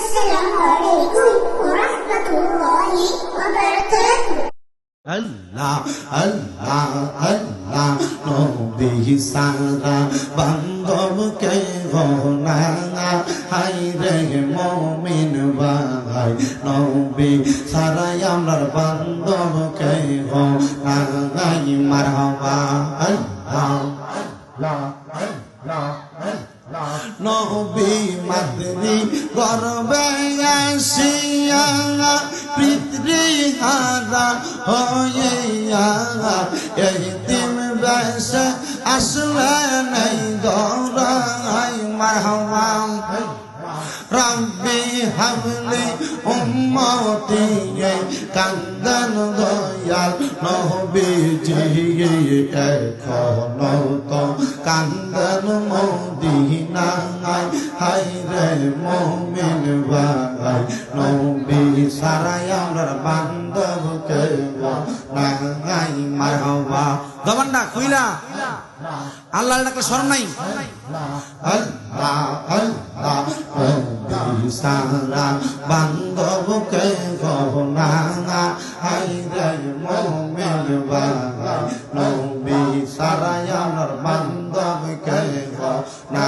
السلام عليكم ورحمة الله وبركاته আল্লাহ আল্লাহ আল্লাহ নবী সারা বান্ধব কে গোনা হাই রে মমিন ভাই নবী সারা আমার বান্ধব কে গোনা গাই মারহাবা আল্লাহ আল্লাহ আল্লাহ নবী মাতৃ গর্বে আসিয়া পিতৃ হারা হইয়া এই দিন বেশ আসলে নেই গৌরাই মারহাম রব্বি হাবলি উম্মতি কান্দন দয়াল নবীজি এখনও তো কান্দন মদিনায় হাই রে মমিন ভাই নবী সারাই আমরা বান্ধবকে নাই মারহাবা জবানটা খুইলা আল্লাহ ডাকলে স্মরণ নাই আল্লাহ আল্লাহ সারা বান্ধবকে গহনা হাই রে মমিন ভাই নবী সারা আমার বান্ধবকে গহনা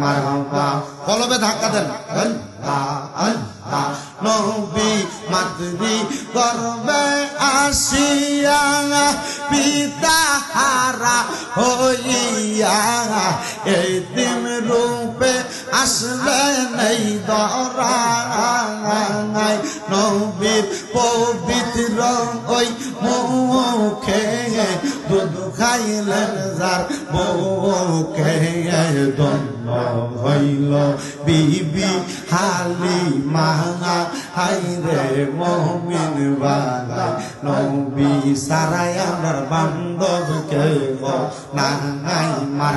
মারহাবা কলবে ধাক্কা দেন। নবী মাতৃ গর্বে আসিয়া পিতা হারা হইয়া এই দিন রূপে আসলে নেই দরা নৌ ওই মুখে দুধ খাইলেন যার বউকে দন্ন হইল বিবি হালি মাঙা। হাই রে মমিন বালা, নবী সারাই আমার বান্ধবকে নাই মার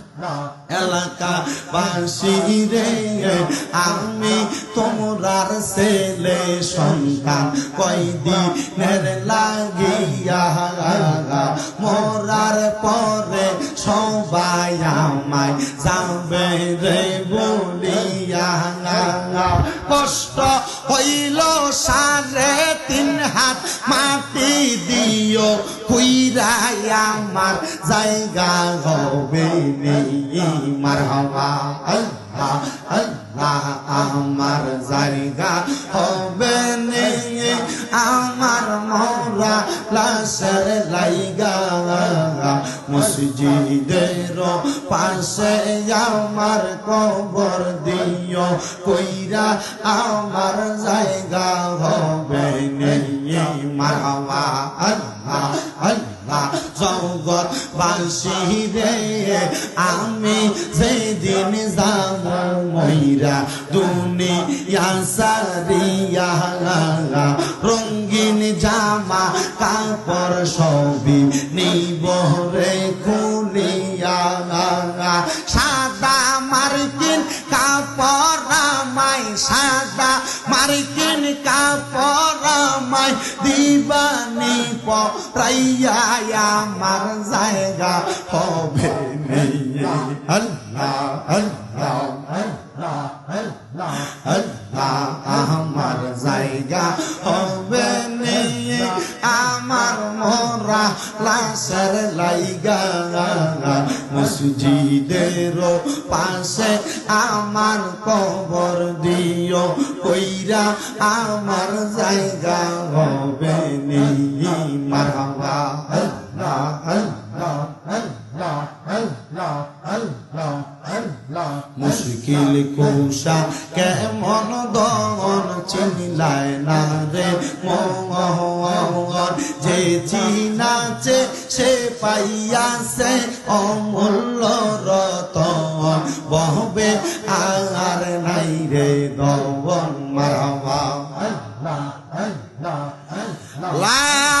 এলাকা বাসি রে আমি তোমরার ছেলে সন্তান। কয়দিনের লাগিয়া মরার পরে সবাই আমায় যাবে রে বলিয়া কষ্ট আমার জায়গা হবে মার হওয়া আল্লাহ আল্লাহ, আমার জায়গা হবে আমার মোরা লাশের লাইগা, মসজিদের পাশে আমার কবর দিও। কইরা আমার জায়গা হবে মারওয়া আল্লাহ আল্লাহ জগৎ বাসি রে আমি যেদিন যাব ময়রা দুনিয়া সারিয়া রঙ্গিন জামা কাপড় সবই নিব রে খুলিয়া, সাদা মার্কিন কাপড় আমায়, সাদা মার্কিন কাপড় আমায় দিবানি পরাইয়া আমার জায়গা হবে নেই। আল্লাহ আল্লাহ আল্লাহ আল্লাহ আল্লাহ আমার জায়গা হবে আমার মোরা লাইগা মসজিদের পাশে আমার কবর দিও কইরা আমার জায়গা হবে নেই। আল্লাহ আল্লাহ। মুশকিল কুশা কেমন দন চিনিলায় না রে? মোহন যে চিনাছে সে পাইয়াছে অমূল্য রতন। বহবে আর নাই রে আল্লাহ আল্লাহ লা